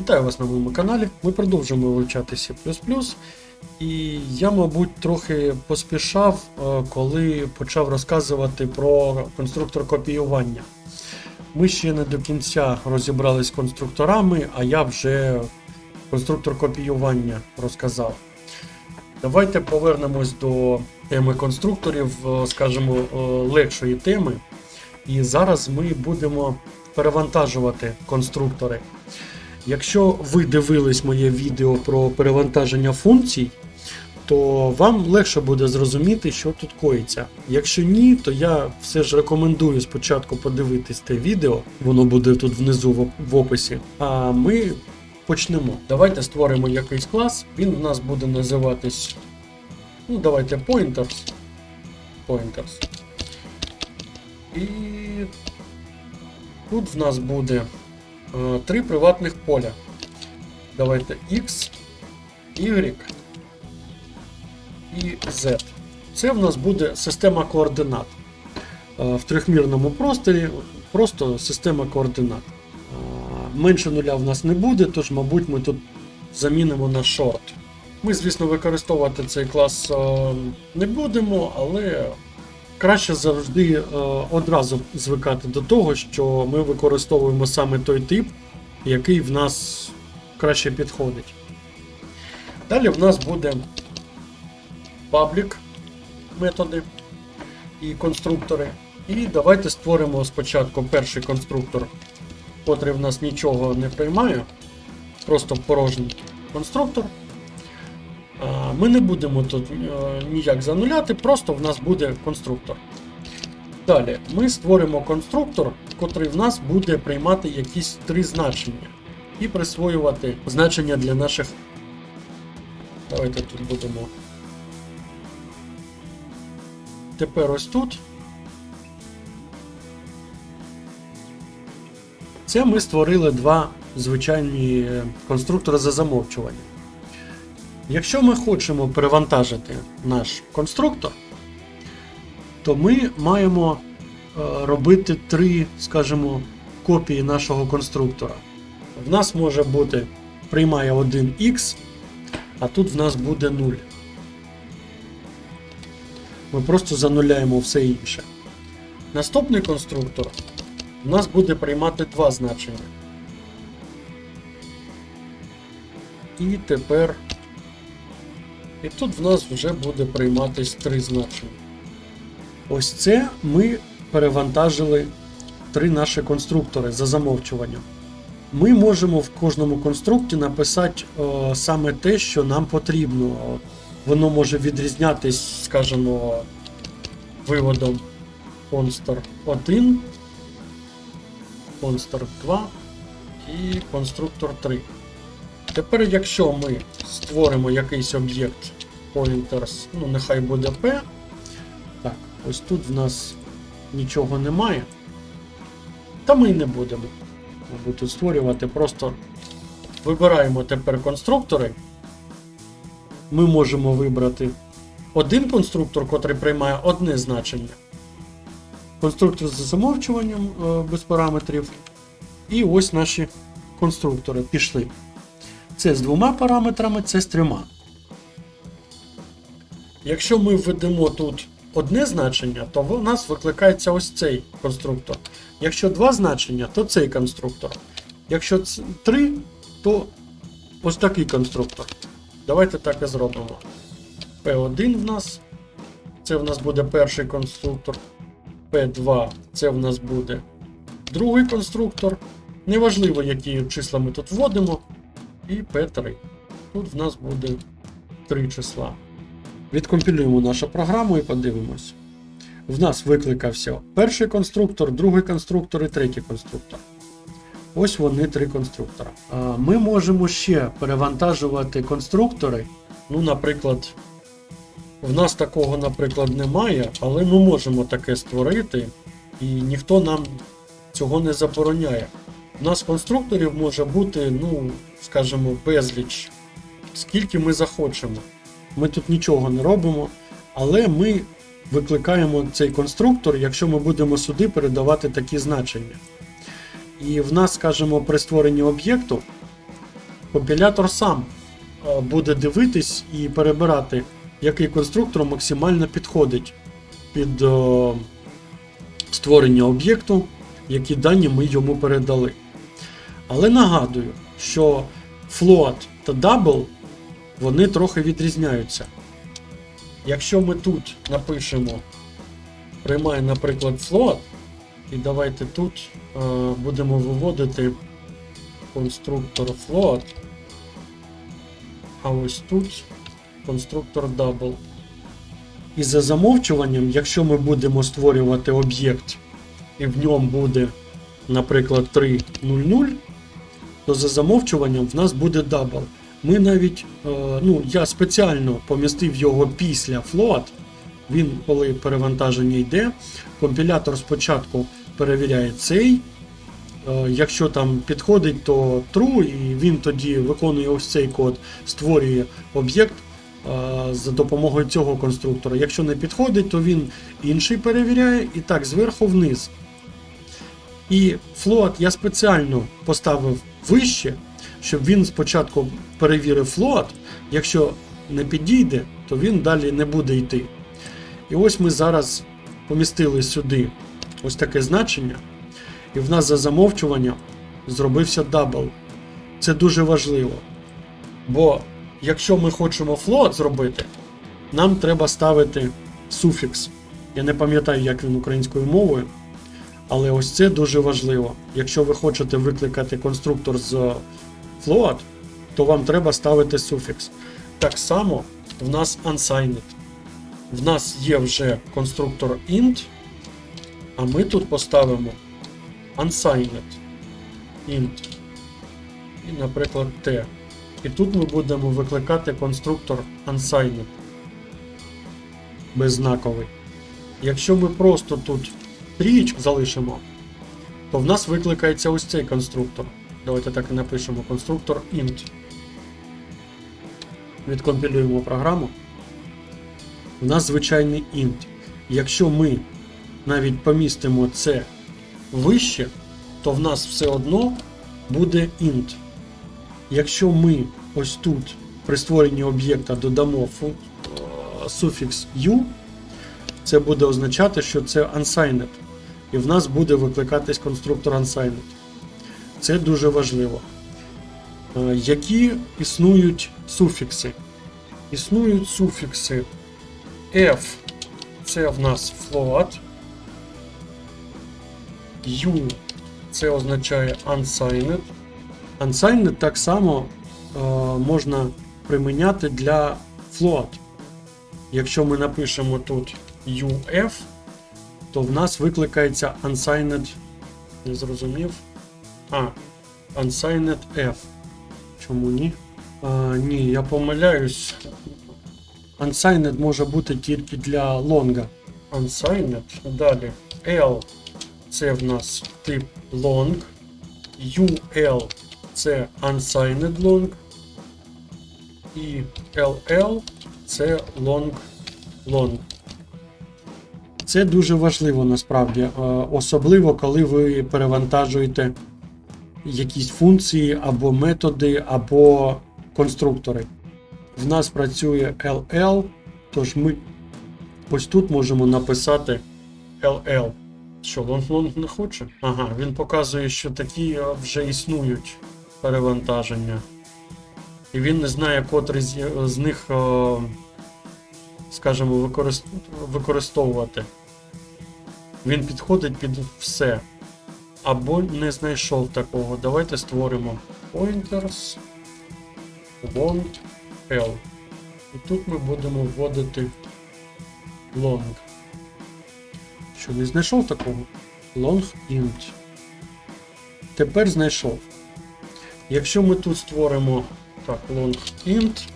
Вітаю вас на моєму каналі. Ми продовжуємо вивчати C++. І я, мабуть, трохи поспішав, е, коли почав розказувати про конструктор копіювання. Ми ще не до кінця розібрались з конструкторами, а я вже конструктор копіювання розказав. Давайте повернемось до теми конструкторів, е, скажімо, е, легшої теми. І зараз ми будемо перевантажувати конструктори. Якщо ви дивились моє відео про перевантаження функцій, то вам легше буде зрозуміти, що тут коїться. Якщо ні, то я все ж рекомендую спочатку подивитись те відео, воно буде тут внизу в- описі. А ми почнемо. Давайте створимо якийсь клас. Він в нас буде називатись. Ну, давайте pointers. Pointers. І тут в нас буде три приватних поля. Давайте X, Y і Z. Це в нас буде система координат. Е, В трьохмірному просторі просто система координат. Е, Менше нуля в нас не буде, тож, мабуть, ми тут замінимо на short. Ми, звісно, використовувати цей клас е, не будемо, але краще завжди е, одразу звикати до того, що ми використовуємо саме той тип, який в нас краще підходить. Далі в нас буде паблік методи і конструктори. І давайте створимо спочатку перший конструктор, котрий в нас нічого не приймає, просто порожній конструктор. Ми не будемо тут е, ніяк зануляти, просто в нас буде конструктор. Далі ми створимо конструктор, котрий в нас буде приймати якісь три значення і присвоювати значення для наших. Давайте тут будемо. Тепер ось тут. Це ми створили два звичайні е, конструктори за замовчуванням. Якщо ми хочемо перевантажити наш конструктор, то ми маємо е, робити три, скажімо, копії нашого конструктора. В нас може бути приймає 1х, а тут в нас буде 0. Ми просто зануляємо все інше. Наступний конструктор в нас буде приймати два значення. І тепер. І тут в нас вже буде прийматись три значення. Ось це ми перевантажили три наші конструктори за замовчуванням. Ми можемо в кожному конструкті написати е, саме те, що нам потрібно. Воно може відрізнятись, скажімо, виводом Conster 1, Conster 2 і конструктор 3. Тепер, якщо ми створимо якийсь об'єкт pointers, ну нехай буде P. Так, ось тут в нас нічого немає. Та ми й не будемо мабуть, створювати. Просто вибираємо тепер конструктори. Ми можемо вибрати один конструктор, котрий приймає одне значення. Конструктор за замовчуванням е, без параметрів. І ось наші конструктори пішли. Це з двома параметрами, це з трьома. Якщо ми введемо тут одне значення, то в нас викликається ось цей конструктор. Якщо два значення, то цей конструктор. Якщо три, то ось такий конструктор. Давайте так і зробимо. P1 в нас. Це в нас буде перший конструктор. P2 це в нас буде другий конструктор. Неважливо, які числа ми тут вводимо. І P3. Тут в нас буде три числа. Відкомпілюємо нашу програму і подивимось. В нас викликався перший конструктор, другий конструктор і третій конструктор. Ось вони три конструктора. Ми можемо ще перевантажувати конструктори. Ну, наприклад, в нас такого, наприклад, немає, але ми можемо таке створити, і ніхто нам цього не забороняє. У нас конструкторів може бути, ну, скажімо, безліч, скільки ми захочемо. Ми тут нічого не робимо, але ми викликаємо цей конструктор, якщо ми будемо сюди передавати такі значення. І в нас, скажімо, при створенні об'єкту компілятор сам е, буде дивитись і перебирати, який конструктор максимально підходить під е, створення об'єкту, які дані ми йому передали. Але нагадую, що float та double вони трохи відрізняються. Якщо ми тут напишемо, приймає, наприклад, float, і давайте тут е, будемо виводити конструктор float, а ось тут конструктор double. І за замовчуванням, якщо ми будемо створювати об'єкт, і в ньому буде, наприклад, 3.0.0, то за замовчуванням в нас буде double. Ми навіть, е, ну, я спеціально помістив його після float. Він, коли перевантаження йде, компілятор спочатку перевіряє цей. Е, Якщо там підходить, то true, і він тоді виконує ось цей код, створює об'єкт е, за допомогою цього конструктора. Якщо не підходить, то він інший перевіряє і так зверху вниз. І float я спеціально поставив вище, щоб він спочатку перевірив float. Якщо не підійде, то він далі не буде йти. І ось ми зараз помістили сюди ось таке значення, і в нас за замовчуванням зробився дабл. Це дуже важливо. Бо якщо ми хочемо float зробити, нам треба ставити суфікс. Я не пам'ятаю, як він українською мовою, але ось це дуже важливо. Якщо ви хочете викликати конструктор з float, то вам треба ставити суфікс. Так само в нас unsigned. В нас є вже конструктор int, а ми тут поставимо unsigned int. І, наприклад, t. І тут ми будемо викликати конструктор unsigned. Беззнаковий. Якщо ми просто тут трієчку залишимо, то в нас викликається ось цей конструктор. Давайте так і напишемо конструктор int. Відкомпілюємо програму. У нас звичайний int. Якщо ми навіть помістимо це вище, то в нас все одно буде int. Якщо ми ось тут при створенні об'єкта додамо суфікс u, це буде означати, що це unsigned. І в нас буде викликатись конструктор unsigned. Це дуже важливо. Е, Які існують суфікси? Існують суфікси F це в нас float. U це означає unsigned. Unsigned так само е, можна приміняти для float. Якщо ми напишемо тут UF, то в нас викликається unsigned. Не зрозумів. А, unsigned F. Чому ні? А, ні, я помиляюсь. Unsigned може бути тільки для лонга. Unsigned. Далі. L це в нас тип long. UL це unsigned long. І LL це long long. Це дуже важливо насправді, е, особливо коли ви перевантажуєте якісь функції або методи, або конструктори. В нас працює LL, тож ми ось тут можемо написати LL. Що, лонг-лонг не хоче? Ага, він показує, що такі е, вже існують перевантаження. І він не знає, котрий з, з них, е, скажімо, використовувати. Він підходить під все. Або не знайшов такого. Давайте створимо pointers long L. І тут ми будемо вводити long. Що не знайшов такого? Long int. Тепер знайшов. Якщо ми тут створимо так, long int,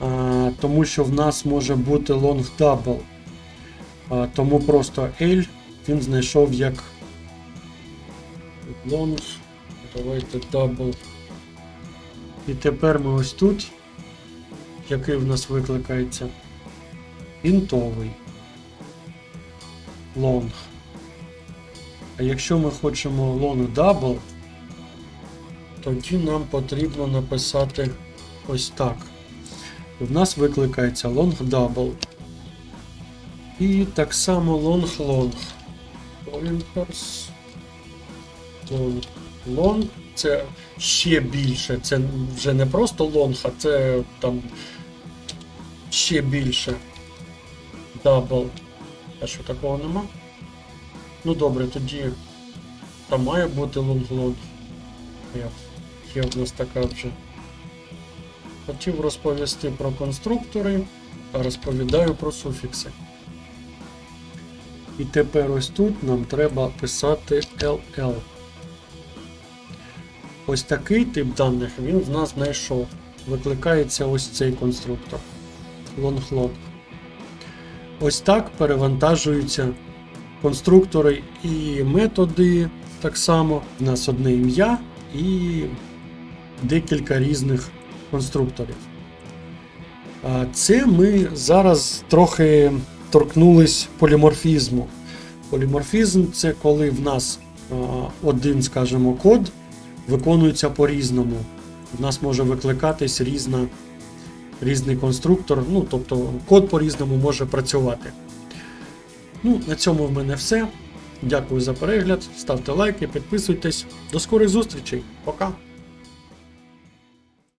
а, тому що в нас може бути long double. Тому просто L він знайшов як long. Давайте double. І тепер ми ось тут, який в нас викликається, інтовий long. А якщо ми хочемо long double, Тоді нам потрібно написати ось так. В нас викликається long double. І так само. Pointers. Long long. Це ще більше. Це вже не просто long, а це там ще більше. Double. А що такого нема? Ну добре, тоді там має бути. Є, є в нас така вже. Хотів розповісти про конструктори, а розповідаю про суфікси. І тепер ось тут нам треба писати LL. Ось такий тип даних він в нас знайшов. Викликається ось цей конструктор. Long-long. Ось так перевантажуються конструктори і методи так само. У нас одне ім'я і декілька різних конструкторів. Це ми зараз трохи торкнулись поліморфізму. Поліморфізм це коли в нас один, скажімо, код виконується по-різному. В нас може викликатись різна, різний конструктор, ну, тобто код по-різному може працювати. Ну, на цьому в мене все. Дякую за перегляд. Ставте лайки, підписуйтесь. До скорих зустрічей. Пока!